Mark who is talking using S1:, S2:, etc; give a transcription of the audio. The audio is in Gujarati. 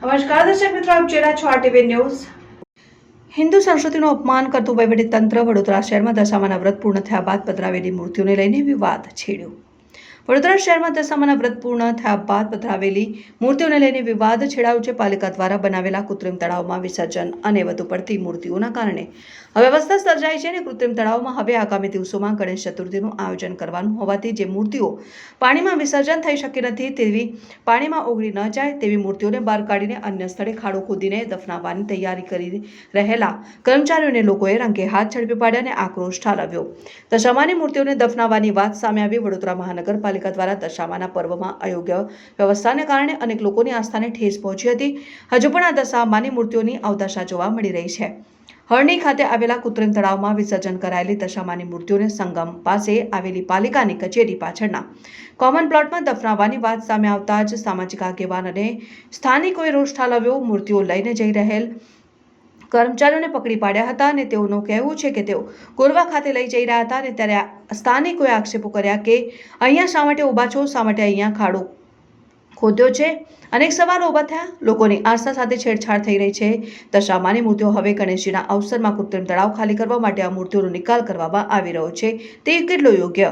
S1: નમસ્કાર દર્શક મિત્રો, આપ જોઈ રહ્યા છો આરટીવી ન્યૂઝ. હિન્દુ સંસ્કૃતિનું અપમાન કરતું વહીવટી તંત્ર વડોદરા શહેરમાં દશામાના વ્રત પૂર્ણ થયા બાદ પધરાવેલી મૂર્તિઓને લઈને વિવાદ છેડ્યો. વડોદરા શહેરમાં દશામાના વ્રત પૂર્ણ થયા બાદ પધરાવેલી મૂર્તિઓને લઈને વિવાદ છેડાયો છે. પાલિકા દ્વારા બનાવેલા કૃત્રિમ તળાવમાં વિસર્જન અને વધુ પડતી મૂર્તિઓના કારણે અવ્યવસ્થા સર્જાઈ છે અને કૃત્રિમ તળાવમાં હવે આગામી દિવસોમાં ગણેશ ચતુર્થીનું આયોજન કરવાનું હોવાથી જે મૂર્તિઓ પાણીમાં વિસર્જન થઈ શકી નથી તેવી પાણીમાં ઓગળી ન જાય તેવી મૂર્તિઓને બહાર કાઢીને અન્ય સ્થળે ખાડો ખોદીને દફનાવવાની તૈયારી કરી રહેલા કર્મચારીઓને લોકોએ રંગે હાથ ઝડપી પાડ્યા અને આક્રોશ ઠાલવ્યો. દશામાની મૂર્તિઓને દફનાવવાની વાત સામે આવી વડોદરા મહાનગરપાલિકા દ્વારા દશામાના પર્વમાં અયોગ્ય વ્યવસ્થાને કારણે અનેક લોકોની આસ્થાને ઠેસ પહોંચી હતી. હજુ પણ આ દશામાની મૂર્તિઓની અવદશા જોવા મળી રહી છે. હરણી ખાતે આવેલા કૃત્રિમ તળાવમાં વિસર્જન કરાયેલી દશામાની મૂર્તિઓને સંગમ પાસે આવેલી પાલિકાની કચેરી પાછળના કોમન પ્લોટમાં દફનાવવાની વાત સામે આવતા જ સામાજિક આગેવાન અને સ્થાનિકોએ રોષ ઠાલવ્યો. મૂર્તિઓ લઈને જઈ રહેલ કર્મચારીઓને પકડી પાડ્યા હતા અને તેઓનું કહેવું છે કે તેઓ ગોરવા ખાતે લઈ જઈ રહ્યા હતા અને ત્યારે સ્થાનિકોએ આક્ષેપો કર્યા કે અહીંયા શા માટે ઊભા છો? શા માટે અહીંયા ખાડો ખોદ્યો છે? અનેક સવાલો ઊભા થયા. લોકોની આસ્થા સાથે છેડછાડ થઈ રહી છે. દશામાની મૂર્તિઓ હવે ગણેશજીના અવસરમાં કૃત્રિમ તળાવ ખાલી કરવા માટે આ મૂર્તિઓનો નિકાલ કરવામાં આવી રહ્યો છે. તે કેટલો યોગ્ય